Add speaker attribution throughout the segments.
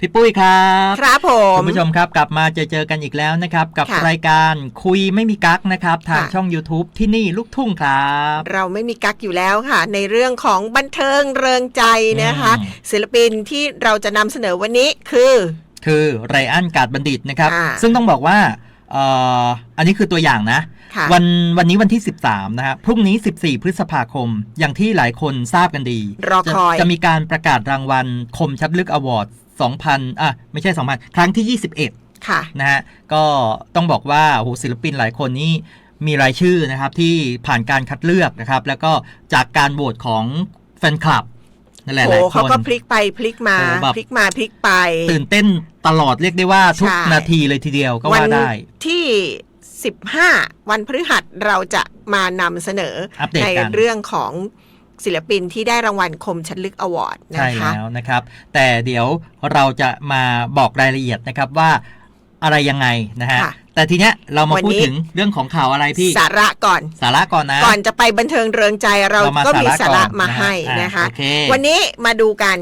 Speaker 1: พี่ปุ้ยครับ
Speaker 2: ครับผม
Speaker 1: คุณผู้ชมครับกลับมาเจอเจอกันอีกแล้วนะครับ กับ
Speaker 2: ค่ะ
Speaker 1: รายการคุยไม่มีกั๊กนะครับ ทาง
Speaker 2: ค่ะ
Speaker 1: ช่อง YouTube ที่นี่ลูกทุ่งครับ
Speaker 2: เราไม่มีกักอยู่แล้วค่ะ ในเรื่องของบันเทิงเริงใจนะคะ
Speaker 1: อืม
Speaker 2: ศิลปินที่เราจะนำเสนอวันนี้คือ
Speaker 1: คือไรอันกาดบัณฑิตนะครับ
Speaker 2: อ่า
Speaker 1: ซึ่งต้องบอกว่าเอ่ออันนี้คือตัวอย่างนะ
Speaker 2: ค่ะ
Speaker 1: วันวันนี้วันที่ 13 นะครับพรุ่งนี้ 14 พฤษภาคม อย่างที่หลายคนทราบกันดี
Speaker 2: รอ
Speaker 1: จะ
Speaker 2: คอย
Speaker 1: จะมีการประกาศรางวัลคมชัดลึกอวอร์ด 2000อะไม่ใช่ 2000 ครั้งที่ 21
Speaker 2: ค่ะ
Speaker 1: นะฮะก็ต้องบอกว่าโอ้โหศิลปินหลายคนนี่มีรายชื่อนะครับที่ผ่านการคัดเลือกนะครับ แล้วก็จากการโหวตของแฟนคลับนั่นแหละห
Speaker 2: โอ้
Speaker 1: ลายค
Speaker 2: เขา
Speaker 1: น
Speaker 2: ก็พลิกไปพลิกมา
Speaker 1: โอ้แบบ
Speaker 2: พลิกมาพลิกไป
Speaker 1: ตื่นเต้นตลอดเรียกได้ว่าทุก
Speaker 2: ใช่
Speaker 1: นาทีเลยทีเดียวก็
Speaker 2: วั
Speaker 1: ว่าได้
Speaker 2: ที่ 15 วันพฤหัสเราจะมานำเสนอ
Speaker 1: อัปเดต
Speaker 2: ใน
Speaker 1: กัน
Speaker 2: เรื่องของ ศิลปินที่ได้รางวัลคมชัดลึกอวอร์ด
Speaker 1: ใช่
Speaker 2: นะคะ
Speaker 1: แล้วนะครับ แต่เดี๋ยวเราจะมาบอกรายละเอียดนะครับว่าอะไรยังไงนะฮะ
Speaker 2: ค่ะ
Speaker 1: แต่ทีเนี้ยเรามา
Speaker 2: วัน
Speaker 1: พูด
Speaker 2: นี้
Speaker 1: ถึงเรื่องของข่าวอะไรพี่
Speaker 2: สาระก่อน
Speaker 1: สาระก่อนนะ
Speaker 2: ก่อนจะไปบันเทิงเริงใจเรา
Speaker 1: เรามา
Speaker 2: ก็มีสา
Speaker 1: สาระ
Speaker 2: ระ
Speaker 1: ก่อน
Speaker 2: มา
Speaker 1: นะฮะ
Speaker 2: ให้
Speaker 1: อะ
Speaker 2: นะคะ
Speaker 1: โอเค
Speaker 2: วันนี้มาดูกัน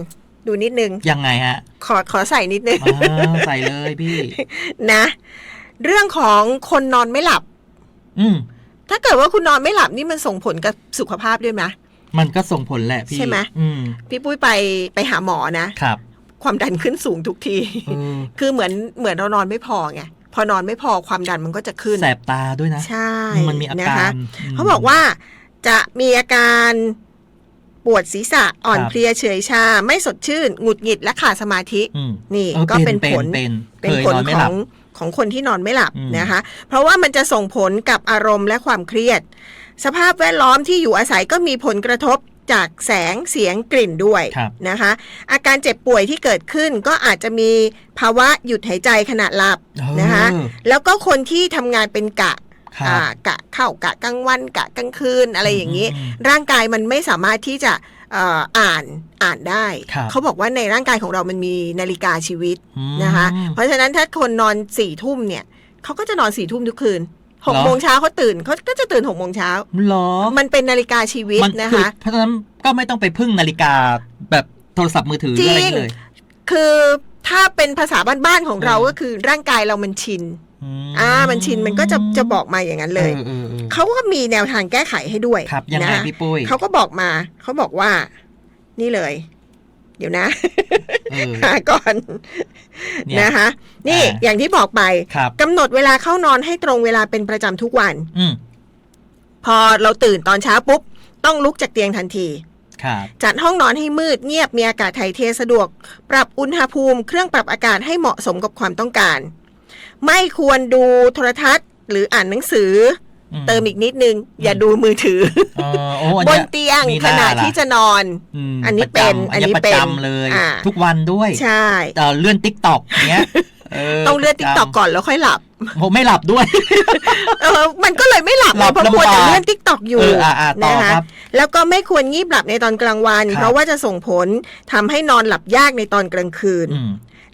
Speaker 2: ดูนิดนึง
Speaker 1: ยังไงฮะ
Speaker 2: ขอขอใส่นิดนึง
Speaker 1: อ่าใส่เลยพี่
Speaker 2: นะ เรื่องของคนนอนไม่หลับ
Speaker 1: อืม
Speaker 2: ถ้าเกิดว่าคุณนอนไม่หลับนี่มันส่งผลกับสุขภาพด้วยไหม
Speaker 1: มันก็ส่งผลแหละพี่
Speaker 2: ใช่ไหม
Speaker 1: อืม
Speaker 2: พี่ปุ้ยไปไปหาหมอนะ
Speaker 1: ครับ
Speaker 2: ความดันขึ้นสูงทุกที
Speaker 1: เออ
Speaker 2: คือเหมือนเหมือนเรานอนไม่พอไงพอนอนไม่พอความดันมันก็จะขึ้น
Speaker 1: แสบตาด้วยนะ
Speaker 2: ใช่
Speaker 1: มันมีอา
Speaker 2: นะ
Speaker 1: กา
Speaker 2: คะ
Speaker 1: รม
Speaker 2: เขาบอกว่าจะมีอาการปวดศีรษะอ่อน
Speaker 1: ครับ
Speaker 2: เพลียเฉอยชา ไม่สดชื่น หงุดหงิดและขาดสมาธิ
Speaker 1: อืม
Speaker 2: นี่
Speaker 1: ออ
Speaker 2: ก็เป็นผล
Speaker 1: เป็น
Speaker 2: เป็น
Speaker 1: เคย
Speaker 2: ผล
Speaker 1: นอนไม่
Speaker 2: ข
Speaker 1: หลั
Speaker 2: อบงของคนที่นอนไม่หลับ
Speaker 1: อืม
Speaker 2: นะคะ เพราะว่ามันจะส่งผลกับอารมณ์และความเครียด สภาพแวดล้อมที่อยู่อาศัยก็มีผลกระทบจากแสงเสียงกลิ่นด้วย
Speaker 1: ครับ
Speaker 2: นะคะ อาการเจ็บป่วยที่เกิดขึ้นก็อาจจะมีภาวะหยุดหายใจขณะหลับ
Speaker 1: เออ
Speaker 2: นะคะแล้วก็คนที่ทำงานเป็นกะ
Speaker 1: ครับ
Speaker 2: อ่ากะเข้ากะกลางวันกะกลางคืนอะไรอย่างนี้
Speaker 1: อืม
Speaker 2: ร่างกายมันไม่สามารถที่จะเอ่ออ่านอ่านได้
Speaker 1: ครับ
Speaker 2: เขาบอกว่าในร่างกายของเรามันมีนาฬิกาชีวิต
Speaker 1: อืม
Speaker 2: นะคะ เพราะฉะนั้นถ้าคนนอนสี่ทุ่มเนี่ยเขาก็จะนอนสี่ทุ่มทุกคืน หก
Speaker 1: เหรอ
Speaker 2: โมงเช้าเขาตื่นเขาก็จะตื่นหกโมงเช้า
Speaker 1: เหรอ
Speaker 2: มันเป็นนาฬิกาชีวิต
Speaker 1: มั
Speaker 2: นะ
Speaker 1: อ
Speaker 2: คะ
Speaker 1: เพราะฉะนั้นก็ไม่ต้องไปพึ่งนาฬิกาแบบโทรศัพท์มือถือ
Speaker 2: จริง
Speaker 1: อะไรอย่างนี้เลย
Speaker 2: คือถ้าเป็นภาษาบ้านๆของเรา
Speaker 1: เออ
Speaker 2: ก็คือร่างกายเรามันชิน
Speaker 1: อืม
Speaker 2: อ่ามันชินมันก็จะจะบอกมาอย่างนั้นเลย
Speaker 1: ออออออ
Speaker 2: เขาก็มีแนวทางแก้ไขให้ด้วย
Speaker 1: ครับยังไง
Speaker 2: นะคะ
Speaker 1: พี่ปุ้ย
Speaker 2: เขาก็บอกมา เขาบอกว่า นี่เลย เดี๋ยวนะ
Speaker 1: เออ
Speaker 2: หาก่อน
Speaker 1: เนี่ย
Speaker 2: นะคะ นี่
Speaker 1: อ่า
Speaker 2: อย่างที่บอกไป
Speaker 1: ครับ
Speaker 2: กำหนดเวลาเข้านอนให้ตรงเวลาเป็นประจำทุกวัน
Speaker 1: อืม
Speaker 2: พอเราตื่นตอนเช้าปุ๊บ ต้องลุกจากเตียงทันที
Speaker 1: ครับ
Speaker 2: จัดห้องนอนให้มืดเงียบมีอากาศถ่ายเทสะดวก ปรับอุณหภูมิ เครื่องปรับอากาศให้เหมาะสมกับความต้องการ ไม่ควรดูโทรทัศน์ หรืออ่านหนังสือ
Speaker 1: อื
Speaker 2: อ เติมอีกนิดนึง อย่าดูมือถือ
Speaker 1: เออโอ้อัน
Speaker 2: บ
Speaker 1: เนี้
Speaker 2: น
Speaker 1: ย
Speaker 2: เตียง
Speaker 1: มีห
Speaker 2: ข
Speaker 1: น้า
Speaker 2: ณะ
Speaker 1: ล่ะ
Speaker 2: ที่จะนอน
Speaker 1: ม
Speaker 2: อันนี้
Speaker 1: ประจำ
Speaker 2: เป็นอันนี้
Speaker 1: ประ
Speaker 2: เป็น
Speaker 1: จำเลย
Speaker 2: อ่า
Speaker 1: ทุกวันด้วย
Speaker 2: ใช่
Speaker 1: เอ่อเลื่อนติ๊กต็อกเนี้ย
Speaker 2: ต้องเลื่อนติ๊กต็อกก่อนแล้วค่อยหลับ
Speaker 1: ผมไม่หลับด้วย
Speaker 2: เออ มันก็เลยไม่หลับ
Speaker 1: หลับ
Speaker 2: เพราะมัวแต่
Speaker 1: ลำบาก
Speaker 2: เลื่อนติ๊กต็อกอยู่
Speaker 1: เอออ่าอ่าต่อ
Speaker 2: นะคะ
Speaker 1: ครับ
Speaker 2: แล้วก็ไม่ควรงีบหลับในตอนกลางวัน
Speaker 1: ครับ
Speaker 2: เพราะว่าจะส่งผลทำให้นอนหลับยากในตอนกลางคืน
Speaker 1: อืม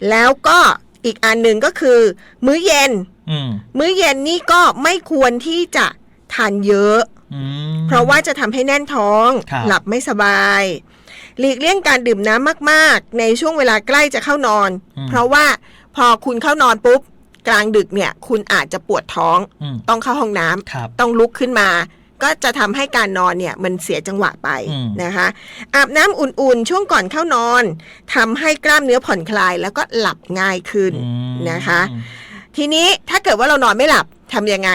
Speaker 2: แล้วก็ อีกอันหนึ่งก็คือ มื้อเย็น
Speaker 1: อืม
Speaker 2: มื้อเย็นนี่ก็ไม่ควรที่จะทานเยอะ
Speaker 1: อืม
Speaker 2: เพราะว่าจะทำให้แน่นท้อง
Speaker 1: ครับ
Speaker 2: หลับไม่สบาย หลีกเลี่ยงการดื่มน้ำมาก ๆ ในช่วงเวลาใกล้จะเข้านอน
Speaker 1: อืม
Speaker 2: เพราะว่าพอคุณเข้านอนปุ๊บ กลางดึกเนี่ย คุณอาจจะปวดท้อง
Speaker 1: อืม
Speaker 2: ต้องเข้าห้องน้ำ
Speaker 1: ครับ
Speaker 2: ต้องลุกขึ้นมา ก็จะทำให้การนอนเนี่ยมันเสียจังหวะไป
Speaker 1: อืม
Speaker 2: นะคะ อาบน้ำอุ่นๆ ช่วงก่อนเข้านอนทำให้กล้ามเนื้อผ่อนคลายแล้วก็หลับง่ายขึ้น
Speaker 1: อืม
Speaker 2: นะคะ ทีนี้ถ้าเกิดว่าเรานอนไม่หลับทำยังไง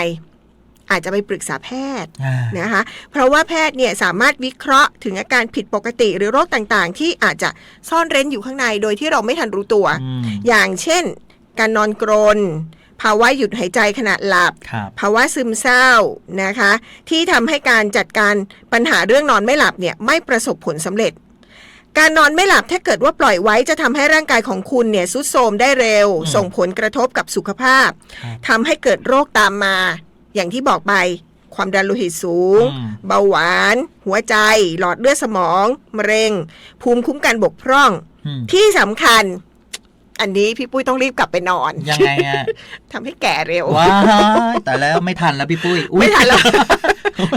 Speaker 2: อาจจะไปปรึกษาแพทย์
Speaker 1: อ่า
Speaker 2: นะคะ เพราะว่าแพทย์เนี่ยสามารถวิเคราะห์ถึงอาการผิดปกติหรือโรคต่างๆ ที่อาจจะซ่อนเร้นอยู่ข้างในโดยที่เราไม่ทันรู้ตัว
Speaker 1: อืม
Speaker 2: อย่างเช่น การนอนกรน ภาวะหยุดหายใจขณะหลับ
Speaker 1: ครับ
Speaker 2: ภาวะซึมเศร้านะคะ ที่ทำให้การจัดการปัญหาเรื่องนอนไม่หลับเนี่ยไม่ประสบผลสำเร็จ การนอนไม่หลับถ้าเกิดว่าปล่อยไว้จะทำให้ร่างกายของคุณเนี่ยสุดโทรมได้เร็ว
Speaker 1: อืม
Speaker 2: ส่งผลกระทบกับสุขภาพ
Speaker 1: ครับ
Speaker 2: ทำให้เกิดโรคตามมา อย่างที่บอกไป ความดันโลหิตสูง
Speaker 1: อืม
Speaker 2: เบาหวาน หัวใจ หลอดเลือดสมอง มะเร็ง ภูมิคุ้มกันบกพร่อง
Speaker 1: อืม
Speaker 2: ที่สำคัญ อันนี้พี่ปุ้ยต้องรีบกลับไปนอน
Speaker 1: ยังไงฮะ
Speaker 2: ทำให้แก่เร็ว
Speaker 1: ว้ายแต่แล้วไม่ทันแล้วพี่ปุ้ยอุ๊ย
Speaker 2: ไม่ทันแล้ว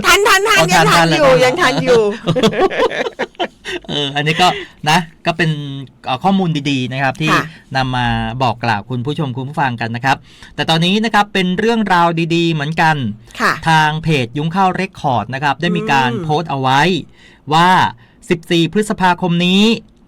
Speaker 2: ทันทันทัน
Speaker 1: อ๋อ
Speaker 2: ยัง
Speaker 1: ทั
Speaker 2: ทั
Speaker 1: น
Speaker 2: น
Speaker 1: ทัน
Speaker 2: อยู่
Speaker 1: แล้ว
Speaker 2: ยังทันอยู่
Speaker 1: เอออันนี้ก็นะก็เป็นเอ่อข้อมูลดีๆนะครับ ที่
Speaker 2: ค่ะ
Speaker 1: นำมาบอกกล่าวคุณผู้ชมคุณผู้ฟังกันนะครับ แต่ตอนนี้นะครับเป็นเรื่องราวดีๆ เหมือนกัน
Speaker 2: ค่ะ
Speaker 1: ทางเพจยุ้งข้าวเรคคอร์ดนะครับ ได้มีการ
Speaker 2: อืม
Speaker 1: โพสต์เอาไว้ว่า 14 พฤษภาคมนี้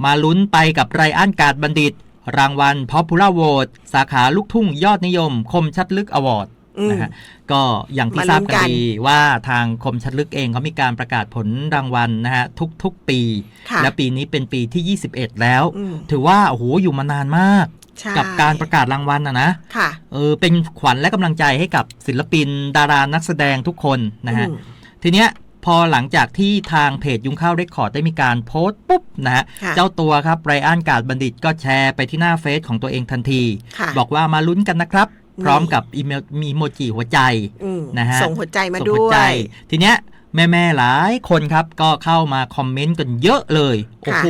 Speaker 1: มาลุ้นไปกับไรอันการ์ดบัณฑิต รางวัล Popular Vote สาขาลูกทุ่งยอดนิยม คมชัดลึกอวอร์ด
Speaker 2: อืม
Speaker 1: นะฮะก็อย่างที่
Speaker 2: มา
Speaker 1: ท
Speaker 2: ลุ้
Speaker 1: ราบ
Speaker 2: น
Speaker 1: กัน
Speaker 2: กัน
Speaker 1: ดีว่าทางคมชัดลึกเองเขามีการประกาศผลรางวัลนะฮะทุกๆปี
Speaker 2: ค่ะ
Speaker 1: และปีนี้เป็นปีที่ 21 แล้ว
Speaker 2: อืม
Speaker 1: ถือว่าโอ้โหอยู่มานานมาก
Speaker 2: ใช่
Speaker 1: กับการประกาศรางวัลนะนะ
Speaker 2: ค่ะ
Speaker 1: เออเป็นขวัญและกำลังใจให้กับศิลปินดารานักแสดงทุกคนนะฮะ
Speaker 2: อืม
Speaker 1: ทีเนี้ย พอหลังจากที่ทางเพจยุงข้าวเรคคอร์ดได้มีการโพสต์ปุ๊บนะฮะ
Speaker 2: ค่ะ
Speaker 1: เจ้าตัวครับไรอันการ์ดบัณฑิตก็แชร์ไปที่หน้าเฟซของตัวเองทันที
Speaker 2: ค่ะ
Speaker 1: บอกว่ามาลุ้นกันนะครับ
Speaker 2: นี่
Speaker 1: พร้อมกับอีเมลมีโมจิหัวใจ
Speaker 2: อืม
Speaker 1: นะฮะ
Speaker 2: ส่งหัวใจมา
Speaker 1: ส่ง
Speaker 2: ด้
Speaker 1: หั
Speaker 2: ว
Speaker 1: ใจ
Speaker 2: ย
Speaker 1: ทีเนี้ยแม่ๆหลายคนครับก็เข้ามาคอมเมนต์กันเยอะเลย โอ้โห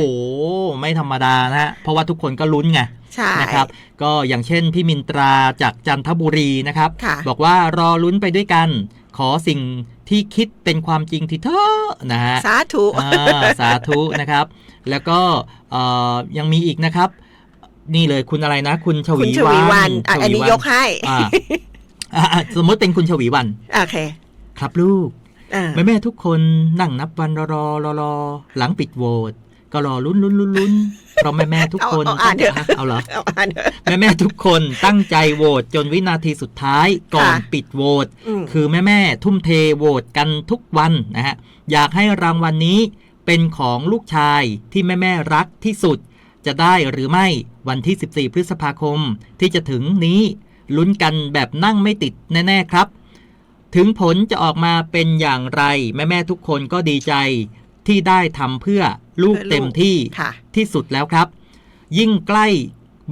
Speaker 1: ไม่ธรรมดานะฮะ เพราะว่าทุกคนก็ลุ้นไง
Speaker 2: ใช่
Speaker 1: นะครับ ก็อย่างเช่นพี่มินตราจากจันทบุรีนะครับ
Speaker 2: ค่ะ
Speaker 1: บอกว่ารอลุ้นไปด้วยกัน ขอสิ่งที่คิดเป็นความจริงทีเถอะนะฮะ
Speaker 2: สาธุ
Speaker 1: อ่าสาธุนะครับ แล้วก็เอ่อยังมีอีกนะครับ นี่เลยคุณอะไรนะ คุณช
Speaker 2: คุณ
Speaker 1: วี
Speaker 2: ชวีวันอะ
Speaker 1: ช
Speaker 2: อันนี้ยกให้
Speaker 1: อ่าอ่าอ่าสมมติเป็นคุณชวีวัน
Speaker 2: โอเค
Speaker 1: ครับลูก
Speaker 2: อ่า
Speaker 1: แม่แม่ๆทุกคนนั่งนับวันรอรอรอรอหลังปิดโหวต ก็รอลุ้นลุ้นลุ้นลุ้นเพราะแม่แม่ๆทุกคน
Speaker 2: เอาเอาอ่านเถอะ
Speaker 1: เอาเหรอ
Speaker 2: เอาอ่านเถอะ
Speaker 1: แม่แม่ๆทุกคนตั้งใจโหวตจนวินาทีสุดท้ายก่อน
Speaker 2: ค่ะ
Speaker 1: ปิดโหวต
Speaker 2: อืม
Speaker 1: คือแม่แม่ๆทุ่มเทโหวตกันทุกวันนะฮะอยากให้รางวัลนนี้เป็นของลูกชายที่แม่แม่ๆรักที่สุด จะได้หรือไม่วันที่ 14 พฤษภาคมที่จะถึงนี้ลุ้นกันแบบนั่งไม่ติดแน่ ๆครับ ถึงผลจะออกมาเป็นอย่างไร แม่ ๆ ทุกคนก็ดีใจที่ได้ทำเพื่อ ลูก
Speaker 2: เพื่อลูก
Speaker 1: เต็มที่
Speaker 2: ค่ะ
Speaker 1: ที่สุดแล้วครับ ยิ่งใกล้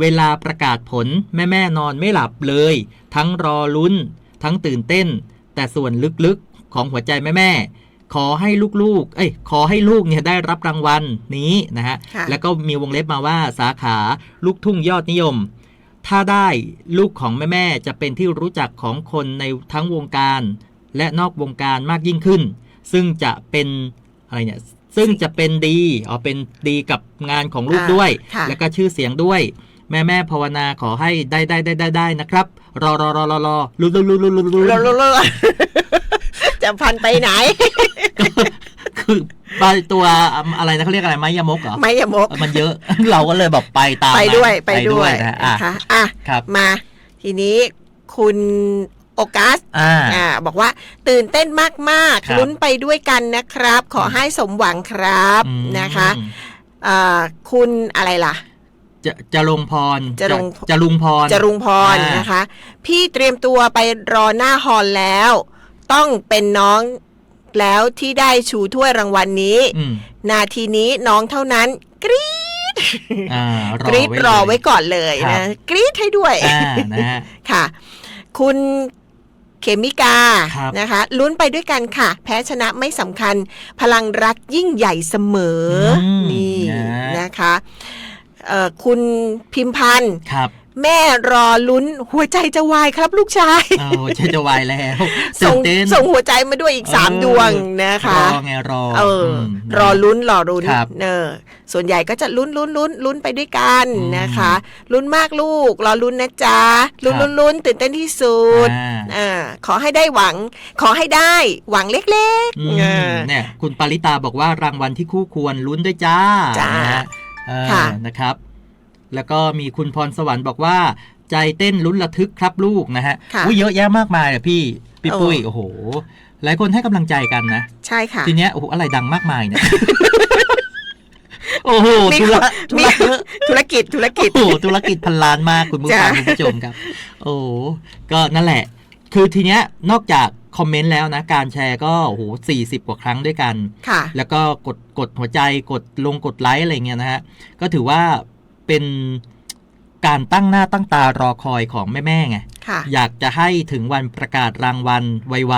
Speaker 1: เวลาประกาศผลแม่ๆนอนไม่หลับเลย ทั้งรอลุ้น ทั้งตื่นเต้น แต่ส่วนลึกๆของหัวใจแม่ๆขอให้ลูกๆ เอ้ย ขอให้ลูกเนี่ยได้รับรางวัลนี้นะฮะ
Speaker 2: ค่ะ
Speaker 1: แล้วก็มีวงเล็บมาว่าสาขาลูกทุ่งยอดนิยม ถ้าได้ลูกของแม่ๆ จะเป็นที่รู้จักของคนในทั้งวงการ และนอกวงการมากยิ่งขึ้น ซึ่งจะเป็นอะไรเนี่ย ซึ่งจะเป็นดีอ๋อเป็นดีกับงานของลูก
Speaker 2: อ่า
Speaker 1: ด้วย
Speaker 2: ค่ะ
Speaker 1: แล้วก็ชื่อเสียงด้วย แม่แม่ๆภาวนาขอให้ได้ได้ได้ได้ได้นะครับ รอรอรอรอรอลุ้นลุ้นลุ้นลุ้นลุ้นลุ้น
Speaker 2: เร็วๆๆจะพันไปไหน
Speaker 1: คือปลาตัวอะไรนะเขาเรียกอะไรไม้ยมกเหรอ
Speaker 2: ไม่ยมก
Speaker 1: มันเยอะ เราก็เลยแบบไปตาม
Speaker 2: ไปด้วย
Speaker 1: มัน
Speaker 2: ไปด้วย
Speaker 1: นะฮะอะ
Speaker 2: นะคะอะ
Speaker 1: ครับ
Speaker 2: มาทีนี้คุณโอกัส
Speaker 1: อ่า
Speaker 2: อ่าบอกว่าตื่นเต้นมาก
Speaker 1: ครับ
Speaker 2: ๆลุ้นไปด้วยกันนะครับ ขอให้สมหวังครับ
Speaker 1: อืม
Speaker 2: นะคะอ่าคุณอะไรล่ะ
Speaker 1: จะจะลงพร
Speaker 2: จะลง
Speaker 1: จะลุงพร
Speaker 2: จรุงพร
Speaker 1: อ่าน
Speaker 2: นะคะ พี่เตรียมตัวไปรอหน้าฮอลแล้ว ต้องเป็นน้องแล้วที่ได้ชูถ้วยรางวัลนนี้
Speaker 1: อืม
Speaker 2: นาทีนี้น้องเท่านั้น กรี๊ด
Speaker 1: อ่าร
Speaker 2: กรี๊ดรอไว้
Speaker 1: เลย
Speaker 2: ก่อนเลย
Speaker 1: ครั
Speaker 2: นะ
Speaker 1: บ
Speaker 2: กรี๊ดให้ด้วย
Speaker 1: อ่านะฮะ
Speaker 2: ค่ะ คุณ เขมิกา
Speaker 3: ครับ
Speaker 2: นะคะลุ้นไปด้วยกันค่ะ แพ้ชนะไม่สำคัญ พลังรักยิ่งใหญ่เสมออ
Speaker 1: ม
Speaker 2: นี่
Speaker 1: นะ
Speaker 2: นะคะเอ่อคุณพิมพันธ์
Speaker 1: ครับ
Speaker 2: แม่รอลุ้นหัวใจจะวายครับลูกชาย
Speaker 1: เอาจะจะวายแล้วตื่
Speaker 2: ส่
Speaker 1: น
Speaker 2: ง
Speaker 1: เต้น
Speaker 2: ส่งหัวใจมาด้วยอีกสาม
Speaker 1: เออ
Speaker 2: ดวงนะคะ
Speaker 1: รอไงรอ
Speaker 2: เอออ
Speaker 1: ม
Speaker 2: รอลุ้นรอลุ้น
Speaker 1: ครับ
Speaker 2: เนอส่วนใหญ่ก็จะลุ้นลุ้นลุ้นลุ้นไปด้วยกัน
Speaker 1: อืม
Speaker 2: นะคะ ลุ้นมากลูก รอลุ้นนะจ๊ะลุ้น
Speaker 1: ครับ
Speaker 2: ลุ้นลุ้นตื่นเต้นที่สุด
Speaker 1: อ่า
Speaker 2: อ่าขอให้ได้หวัง ขอให้ได้หวังเล็ก
Speaker 1: อื
Speaker 2: ๆ
Speaker 1: ม
Speaker 2: เออ
Speaker 1: เนี่ยคุณปาริตาบอกว่ารางวัลที่คู่ควรลุ้นด้วยจ้า
Speaker 2: จ้า
Speaker 1: นะฮะเออ
Speaker 2: ค่ะ
Speaker 1: นะครับ แล้วก็มีคุณพรสวรรค์บอกว่า ใจเต้นลุ้นระทึกครับลูกนะฮะ
Speaker 2: ค่ะ
Speaker 1: อุ้ยเยอะแยะมากมายเลยพี่พี่
Speaker 2: เออ
Speaker 1: ปุ้ยโอ้โห หลายคนให้กำลังใจกันนะ
Speaker 2: ใช่ค่ะ
Speaker 1: ทีเนี้ยโอ้โหอะไรดังมากมายเนี่ย โอ้โห
Speaker 2: มี
Speaker 1: ธุระธุ
Speaker 2: มี
Speaker 1: ระเยอะ
Speaker 2: ธุรกิจธุรกิจ
Speaker 1: โอ้โหธุรกิจพันล้านมากคุณผู้ฟัง
Speaker 2: จ้ะ
Speaker 1: คุณผู้ชมครับ โอ้โหก็นั่นแหละ คือทีเนี้ยนอกจากคอมเมนต์แล้วนะ การแชร์ก็โอ้โหสี่สิบกว่าครั้งด้วยกัน
Speaker 2: ค่ะ
Speaker 1: แล้วก็กดกดหัวใจกดลงกดไลค์อะไรเงี้ยนะฮะ ก็ถือว่า เป็นการตั้งหน้าตั้งตารอคอยของแม่ๆไง
Speaker 2: ค่ะ
Speaker 1: อยากจะให้ถึงวันประกาศรางวัลไว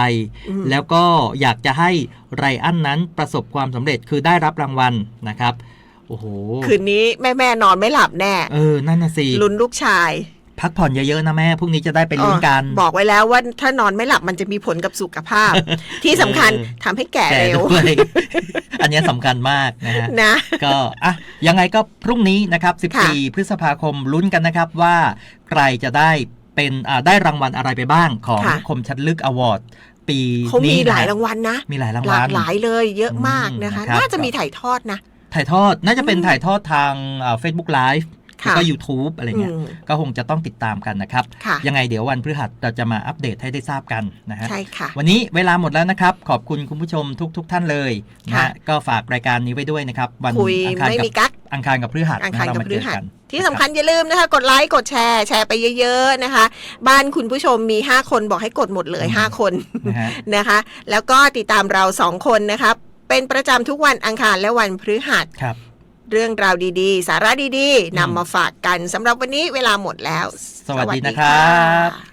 Speaker 2: อืม
Speaker 1: ๆแล้วก็อยากจะให้ไรอันนั้นประสบความสำเร็จคือได้รับรางวัลนะครับ โอ้โห
Speaker 2: คืนนี้แม่แม่ๆนอนไม่หลับแน่
Speaker 1: เออ นั่นน่ะสิ
Speaker 2: ลุ้นลูกชาย
Speaker 1: พักผ่อนเยอะๆนะแม่พรุ่งนี้จะได้ไปลุ้นกัน
Speaker 2: อ๋อบอกไว้แล้วว่าถ้านอนไม่หลับมันจะมีผลกับสุขภาพ ที่สำคัญ
Speaker 1: เออ
Speaker 2: ทำให้แก่
Speaker 1: แก่
Speaker 2: เร็ว
Speaker 1: ด้วยอันเนี้ยสำคัญมากนะฮะ
Speaker 2: นะ
Speaker 1: ก็อะยังไงก็พรุ่งนี้นะครับ
Speaker 2: ค่ะ
Speaker 1: 14 พฤษภาคมลุ้นกันนะครับว่าใครจะได้เป็นอ่าได้รางวัลอะไรไปบ้างของ
Speaker 2: ค่ะ
Speaker 1: คมชัดลึกอวอร์ดปี
Speaker 2: เขามี
Speaker 1: นี้
Speaker 2: หลาย
Speaker 1: นะ
Speaker 2: รางวัลนะ
Speaker 1: มีหลายราง
Speaker 2: ห
Speaker 1: วั
Speaker 2: ลา
Speaker 1: ล
Speaker 2: กหลายเลยเยอะมากนะคะ
Speaker 1: อืมนะครับ
Speaker 2: น่าจะมีถ่ายทอดนะ
Speaker 1: ถ่ายทอดน่าจะเป็น
Speaker 2: อืม
Speaker 1: ถ่ายทอดทางเฟซบุ๊กไลฟ์ แล้ว
Speaker 2: ค่ะ
Speaker 1: ก็ YouTube อะไรเงี้ย
Speaker 2: อืม
Speaker 1: ก็คงจะต้องติดตามกันนะครับ
Speaker 2: ค่ะ
Speaker 1: ยังไงเดี๋ยววันพฤหัสเราจะมาอัปเดตให้ได้ทราบกันนะฮะ
Speaker 2: ใช่ค่ะ
Speaker 1: วันนี้เวลาหมดแล้วนะครับ ขอบคุณคุณผู้ชมทุกๆท่านเลยนะ
Speaker 2: ค่ะ
Speaker 1: ฮะก็ฝากรายการนี้ไว้ด้วยนะครับ วัน
Speaker 2: คุย
Speaker 1: อังคาร
Speaker 2: ไม่
Speaker 1: กับ
Speaker 2: มีกั๊ก
Speaker 1: อังคารกับพฤหัส
Speaker 2: อัง
Speaker 1: นะ
Speaker 2: คาร
Speaker 1: เรา
Speaker 2: กับ
Speaker 1: มา
Speaker 2: พ
Speaker 1: เจ
Speaker 2: ฤ
Speaker 1: อ
Speaker 2: หัส
Speaker 1: กัน
Speaker 2: ที่สำคัญอย่าลืมนะคะ กดไลค์กดแชร์แชร์ไปเยอะ ๆนะคะ บ้านคุณผู้ชมมี 5 คนบอกให้กดหมดเลย
Speaker 1: อืม
Speaker 2: 5คน
Speaker 1: นะฮะ
Speaker 2: นะคะ แล้วก็ติดตามเรา 2 คนนะคะเป็นประจำทุกวันอังคารและวันพฤหัส
Speaker 1: ครับ
Speaker 2: เรื่องราวดีๆ สาระดีๆนำมาฝากกันสำหรับวันนี้เวลาหมดแล้ว
Speaker 1: สวัสดีนะครับะ